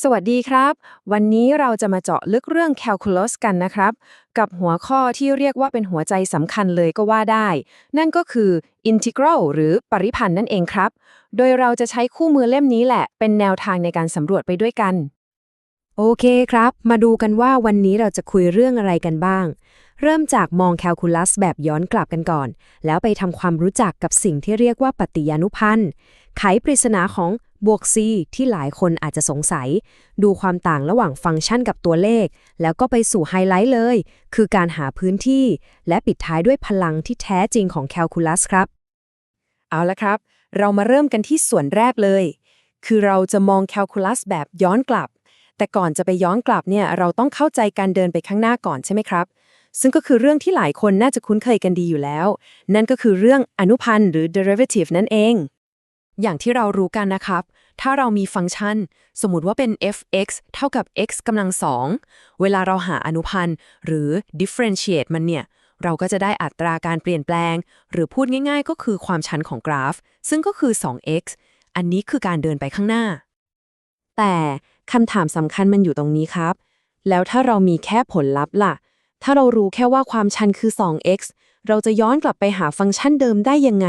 สวัสดีครับ วันนี้เราจะมาเจาะลึกเรื่อง Calculus กันนะครับ กับหัวข้อที่เรียกว่าเป็นหัวใจสำคัญเลยก็ว่าได้ นั่นก็คือ Integral หรือปริพันธ์นั่นเองครับ โดยเราจะใช้คู่มือเล่มนี้แหละ เป็นแนวทางในการสำรวจไปด้วยกัน โอเคครับ มาดูกันว่าวันนี้เราจะคุยเรื่องอะไรกันบ้าง เริ่มจากมองแคลคูลัสแบบย้อนกลับกันก่อน แล้วไปทำความรู้จักกับสิ่งที่เรียกว่าปฏิญานุพันธ์ ไขปริศนาของบวก c ที่หลายคนอาจจะสงสัย ดูความต่างระหว่างฟังก์ชันกับตัวเลข แล้วก็ไปสู่ไฮไลท์เลย คือการหาพื้นที่ และปิดท้ายด้วยพลังที่แท้จริงของแคลคูลัสครับ เอาละครับ เรามาเริ่มกันที่ส่วนแรกเลย คือเราจะมองแคลคูลัสแบบย้อนกลับ แต่ก่อนจะไปย้อนกลับเนี่ยเราต้องเข้าใจการเดินไปข้างหน้าก่อนใช่ไหมครับซึ่งก็คือเรื่องที่หลายคนน่าจะคุ้นเคยกันดีอยู่แล้ว นั่นก็คือเรื่องอนุพันธ์หรือ derivative นั่นเอง อย่างที่เรารู้กันนะครับ ถ้าเรามีฟังก์ชัน สมมติว่าเป็น f(x) เท่ากับ x กำลังสองเวลาเราหาอนุพันธ์ หรือ differentiate มันเนี่ย เราก็จะได้อัตราการเปลี่ยนแปลง หรือพูดง่ายๆ ก็คือความชันของกราฟ ซึ่งก็คือ 2x อันนี้คือการเดินไปข้างหน้า แต่คำถามสำคัญมันอยู่ตรงนี้ครับ แล้วถ้าเรามีแค่ผลลัพธ์ล่ะ ถ้าเรารู้แค่ว่าความชันคือ 2x เราจะย้อนกลับไปหาฟังก์ชันเดิมได้ยังไง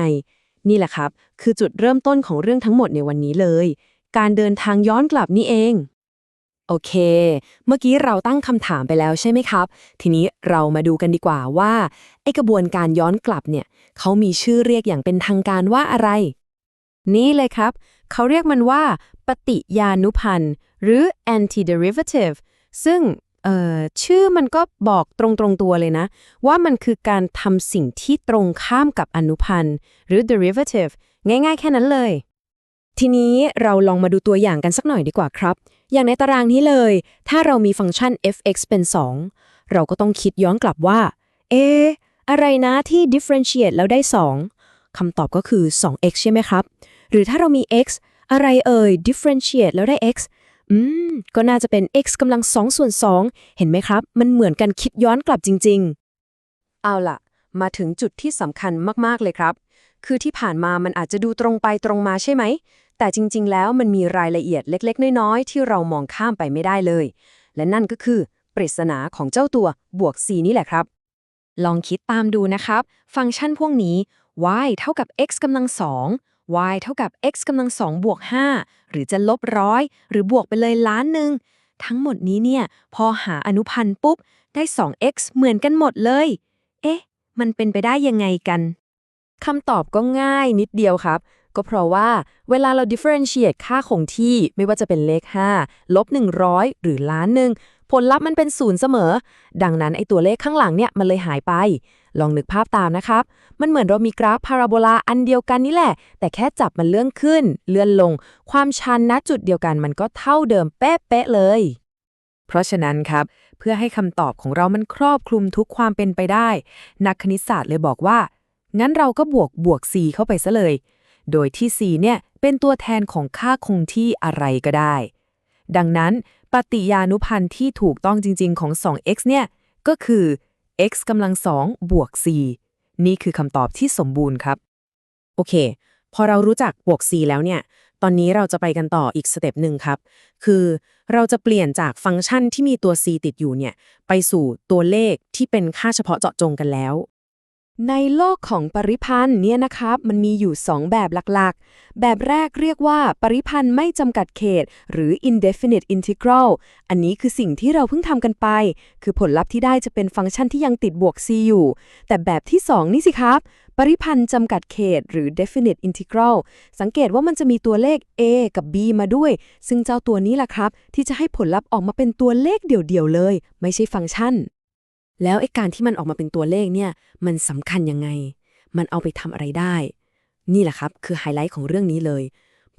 นี่แหละครับ คือจุดเริ่มต้นของเรื่องทั้งหมดในวันนี้เลย การเดินทางย้อนกลับนี่เอง โอเค เมื่อกี้เราตั้งคำถามไปแล้วใช่ไหมครับ ทีนี้เรามาดูกันดีกว่าว่าไอกระบวนการย้อนกลับเนี่ยเขามีชื่อเรียกอย่างเป็นทางการว่าอะไร นี่เลยครับ เขาเรียกมันว่า ปฏิญานุพันธ์หรือ antiderivative ซึ่ง เอ่อชื่อมันก็บอกตรงๆตัวเลยนะ ว่ามันคือการทำสิ่งที่ตรงข้ามกับอนุพันธ์ หรือ derivative ง่ายๆ แค่นั้นเลย ทีนี้เราลองมาดูตัวอย่างกันสักหน่อยดีกว่าครับ อย่างในตารางนี้เลย ถ้าเรามีฟังก์ชัน f(x) เป็น 2 เราก็ต้องคิดย้อนกลับว่า เอ อะไรนะที่ differentiate แล้วได้ 2 คำตอบก็คือ 2x ใช่ไหมครับ หรือถ้าเรามี x อะไรเอ่ย differentiate แล้วได้ x อืม ก็น่าจะเป็น x กำลัง2ส่วน2เห็นไหมครับ มันเหมือนกันคิดย้อนกลับจริง ๆ เอาล่ะ มาถึงจุดที่สำคัญมาก ๆ เลยครับ คือที่ผ่านมามันอาจจะดูตรงไปตรงมาใช่ไหม แต่จริง ๆ แล้วมันมีรายละเอียดเล็ก ๆ น้อย ๆ ที่เรามองข้ามไปไม่ได้เลย และนั่นก็คือปริศนาของเจ้าตัวบวก c นี่แหละครับ ลองคิดตามดูนะครับ ฟังก์ชันพวกนี้ y เท่ากับ x กำลังสอง y เท่ากับ x กำลังสองบวก5หรือจะลบร้อยหรือบวกไปเลยล้านหนึ่ง ทั้งหมดนี้เนี่ยพอหาอนุพันธ์ปุ๊บ ได้ 2x เหมือนกันหมดเลย เอ๊ะ มันเป็นไปได้ยังไงกันคำตอบก็ง่ายนิดเดียวครับ ก็เพราะว่าเวลาเรา differentiate ค่าคงที่ไม่ว่าจะเป็นเลข 5 ลบ 100 หรือล้านหนึ่งผลลัพธ์มันเป็นศูนย์เสมอ ดังนั้นไอ้ตัวเลขข้างหลังเนี่ยมันเลยหายไป ลองนึกภาพตามนะครับ มันเหมือนเรามีกราฟพาราโบลาอันเดียวกันนี่แหละ แต่แค่จับมันเลื่อนขึ้น เลื่อนลง ความชันณจุดเดียวกันมันก็เท่าเดิมเป๊ะๆเลย เพราะฉะนั้นครับ เพื่อให้คำตอบของเรามันครอบคลุมทุกความเป็นไปได้ นักคณิตศาสตร์เลยบอกว่า งั้นเราก็บวกบวก c เข้าไปซะเลย โดยที่ c เนี่ยเป็นตัวแทนของค่าคงที่อะไรก็ได้ ดังนั้นปฏิญานุพันธ์ที่ถูกต้องจริง ๆ ของ 2x เนี่ย ก็คือ x กำลัง2บวก c นี่คือคำตอบที่สมบูรณ์ครับ โอเค พอเรารู้จักบวก c แล้วเนี่ย ตอนนี้เราจะไปกันต่ออีกสเต็ปหนึ่งครับ คือเราจะเปลี่ยนจากฟังก์ชันที่มีตัว c ติดอยู่เนี่ย ไปสู่ตัวเลขที่เป็นค่าเฉพาะเจาะจงกันแล้ว ในโลกของปริพันธ์เนี่ยนะครับมันมีอยู่ 2 แบบหลักๆ แบบแรกเรียกว่าปริพันธ์ไม่จำกัดเขต หรือ indefinite integral อันนี้คือสิ่งที่เราเพิ่งทำกันไป คือผลลัพธ์ที่ได้จะเป็นฟังก์ชันที่ยังติดบวก c อยู่ แต่แบบที่ 2 นี่สิครับ ปริพันธ์จำกัดเขต หรือ definite integral สังเกตว่ามันจะมีตัวเลข a กับ b มาด้วย ซึ่งเจ้าตัวนี้แหละครับ ที่จะให้ผลลัพธ์ออกมาเป็นตัวเลขเดี่ยวๆเลย ไม่ใช่ฟังก์ชัน แล้วไอ้การที่มันออกมาเป็นตัวเลขเนี่ย มันสำคัญยังไง มันเอาไปทำอะไรได้ นี่แหละครับ คือไฮไลท์ของเรื่องนี้เลย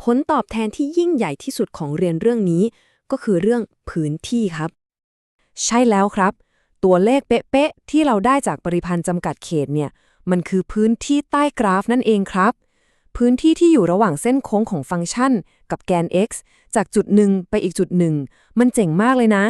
ผลตอบแทนที่ยิ่งใหญ่ที่สุดของเรียนเรื่องนี้ ก็คือเรื่องพื้นที่ครับ ใช่แล้วครับ ตัวเลขเป๊ะๆที่เราได้จากปริพันธ์จำกัดเขตเนี่ย มันคือพื้นที่ใต้กราฟนั่นเองครับ พื้นที่ที่อยู่ระหว่างเส้นโค้งของฟังก์ชัน กับแกน x จากจุดหนึ่งไปอีกจุดหนึ่งมันเจ๋งมากเลยนะ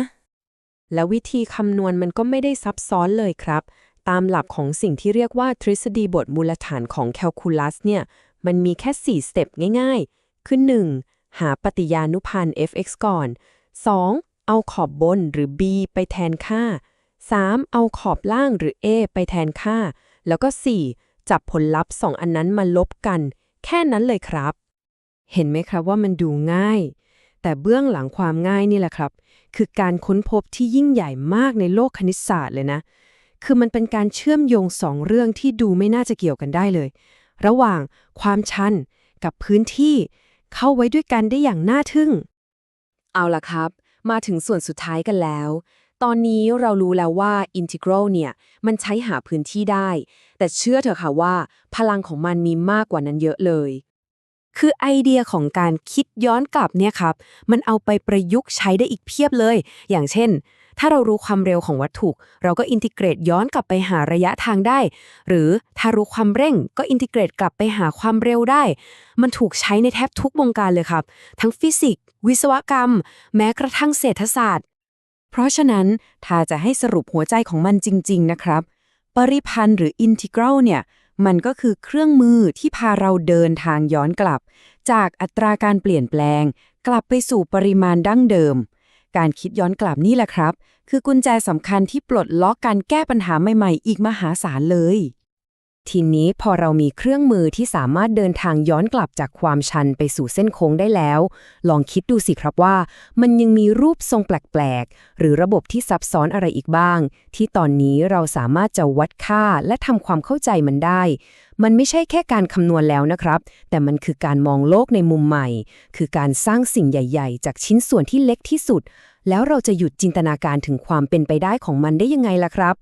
แล้ววิธีคำนวณมันก็ไม่ได้ซับซ้อนเลยครับ ตามหลักของสิ่งที่เรียกว่าทฤษฎีบทมูลฐานของแคลคูลัสเนี่ย มันมีแค่ 4 สเต็ปง่ายๆ คือ 1. หาปฏิญานุพันธ์ f(x) ก่อน 2. เอาขอบบนหรือ b ไปแทนค่า 3. เอาขอบล่างหรือ a ไปแทนค่า แล้วก็ 4. จับผลลัพธ์สองอันนั้นมาลบกัน แค่นั้นเลยครับ เห็นไหมครับว่ามันดูง่าย แต่เบื้องหลังความง่ายนี่แหละครับ คือการค้นพบที่ยิ่งใหญ่มากในโลกคณิตศาสตร์เลยนะ คือมันเป็นการเชื่อมโยงสองเรื่องที่ดูไม่น่าจะเกี่ยวกันได้เลย ระหว่างความชันกับพื้นที่เข้าไว้ด้วยกันได้อย่างน่าทึ่ง เอาล่ะครับ มาถึงส่วนสุดท้ายกันแล้ว ตอนนี้เรารู้แล้วว่า integral เนี่ย มันใช้หาพื้นที่ได้ แต่เชื่อเถอะค่ะว่า พลังของมันมีมากกว่านั้นเยอะเลย คือไอเดียของการคิดย้อนกลับเนี่ยครับ มันเอาไปประยุกต์ใช้ได้อีกเพียบเลย อย่างเช่น ถ้าเรารู้ความเร็วของวัตถุ เราก็อินทิเกรตย้อนกลับไปหาระยะทางได้ หรือถ้ารู้ความเร่ง ก็อินทิเกรตกลับไปหาความเร็วได้ มันถูกใช้ในแทบทุกวงการเลยครับ ทั้งฟิสิกส์ วิศวกรรม แม้กระทั่งเศรษฐศาสตร์ เพราะฉะนั้นถ้าจะให้สรุปหัวใจของมันจริง ๆ นะครับ ปริพันธ์หรืออินทิเกรัลเนี่ย มันก็คือเครื่องมือที่พาเราเดินทางย้อนกลับ จากอัตราการเปลี่ยนแปลง กลับไปสู่ปริมาณดั้งเดิม การคิดย้อนกลับนี่แหละครับ คือกุญแจสำคัญที่ปลดล็อกการแก้ปัญหาใหม่ ๆ อีกมหาศาลเลย ทีนี้พอเรามีเครื่องมือที่สามารถเดินทางย้อนกลับจากความชันไปสู่เส้นโค้งได้แล้ว ลองคิดดูสิครับว่า มันยังมีรูปทรงแปลกๆ หรือระบบที่ซับซ้อนอะไรอีกบ้าง ที่ตอนนี้เราสามารถจะวัดค่าและทำความเข้าใจมันได้ มันไม่ใช่แค่การคำนวณแล้วนะครับ แต่มันคือการมองโลกในมุมใหม่ คือการสร้างสิ่งใหญ่ ๆ จากชิ้นส่วนที่เล็กที่สุด แล้วเราจะหยุดจินตนาการถึงความเป็นไปได้ของมันได้ยังไงล่ะครับ